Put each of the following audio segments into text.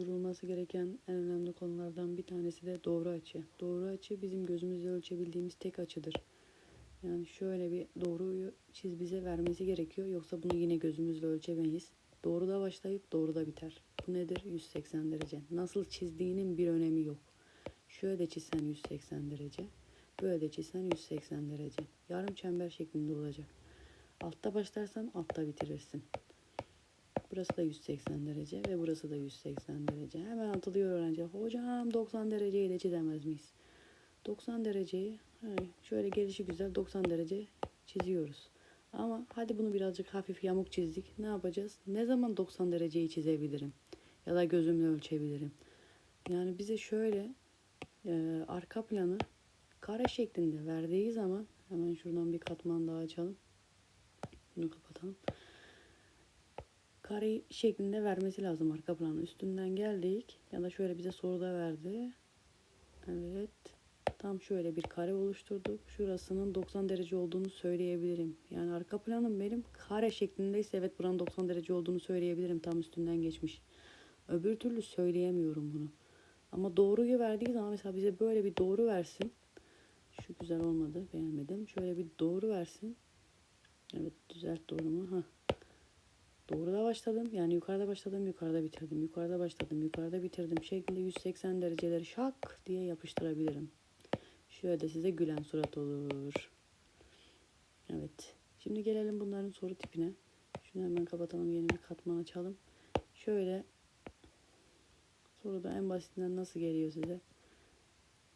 Durulması gereken en önemli konulardan bir tanesi de doğru açı. Doğru açı bizim gözümüzle ölçebildiğimiz tek açıdır. Yani şöyle bir doğruyu çiz bize vermesi gerekiyor. Yoksa bunu yine gözümüzle ölçemeyiz. Doğruda başlayıp doğruda biter. Bu nedir? 180 derece. Nasıl çizdiğinin bir önemi yok. Şöyle de çizsen 180 derece. Böyle de çizsen 180 derece. Yarım çember şeklinde olacak. Altta başlarsan altta bitirirsin. Burası da 180 derece ve burası da 180 derece. Hemen atılıyor öğrenci. Hocam 90 dereceyi de çizemez miyiz? 90 dereceyi şöyle gelişi güzel 90 derece çiziyoruz. Ama hadi bunu birazcık hafif yamuk çizdik. Ne yapacağız? Ne zaman 90 dereceyi çizebilirim? Ya da gözümle ölçebilirim. Yani bize şöyle e, arka planı kare şeklinde verdiği zaman hemen şuradan bir katman daha açalım. Bunu kapatalım kare şeklinde vermesi lazım arka planı. Üstünden geldik ya da şöyle bize soruda verdi. Evet. Tam şöyle bir kare oluşturduk. Şurasının 90 derece olduğunu söyleyebilirim. Yani arka planım benim kare şeklindeyse evet buranın 90 derece olduğunu söyleyebilirim. Tam üstünden geçmiş. Öbür türlü söyleyemiyorum bunu. Ama doğruyu verdiği zaman mesela bize böyle bir doğru versin. Şu güzel olmadı. Beğenmedim. Şöyle bir doğru versin. Evet düzelt doğrumu. Hah. Doğruda başladım. Yani yukarıda başladım, yukarıda bitirdim. Yukarıda başladım, yukarıda bitirdim. Şeklinde 180 dereceleri şak diye yapıştırabilirim. Şöyle de size gülen surat olur. Evet. Şimdi gelelim bunların soru tipine. Şunu hemen kapatalım. Yeni bir katman açalım. Şöyle soruda en basitinden nasıl geliyor size?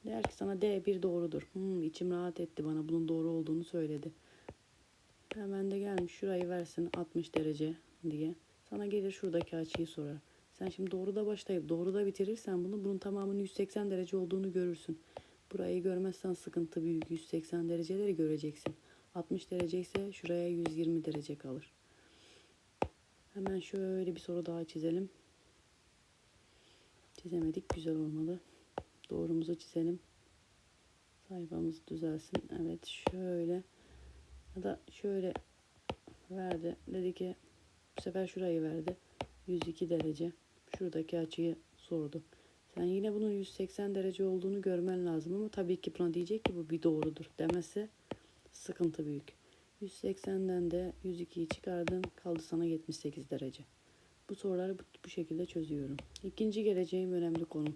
Der ki sana D1 doğrudur. Hmm, içim rahat etti bana bunun doğru olduğunu söyledi. Hemen de gelmiş şurayı versin 60 derece diye. Sana gelir şuradaki açıyı sorar. Sen şimdi doğruda başlayıp doğruda bitirirsen bunu bunun tamamının 180 derece olduğunu görürsün. Burayı görmezsen sıkıntı büyük. 180 dereceleri göreceksin. 60 derece ise şuraya 120 derece kalır. Hemen şöyle bir soru daha çizelim. Çizemedik. Güzel olmalı. Doğrumuzu çizelim. Sayfamız düzelsin. Evet şöyle ya da şöyle verdi. Dedi ki bu sefer şurayı verdi. 102 derece. Şuradaki açıyı sordu. Sen yine bunun 180 derece olduğunu görmen lazım ama tabii ki buna diyecek ki bu bir doğrudur demezse sıkıntı büyük. 180'den de 102'yi çıkardın kaldı sana 78 derece. Bu soruları bu şekilde çözüyorum. İkinci geleceğim önemli konu.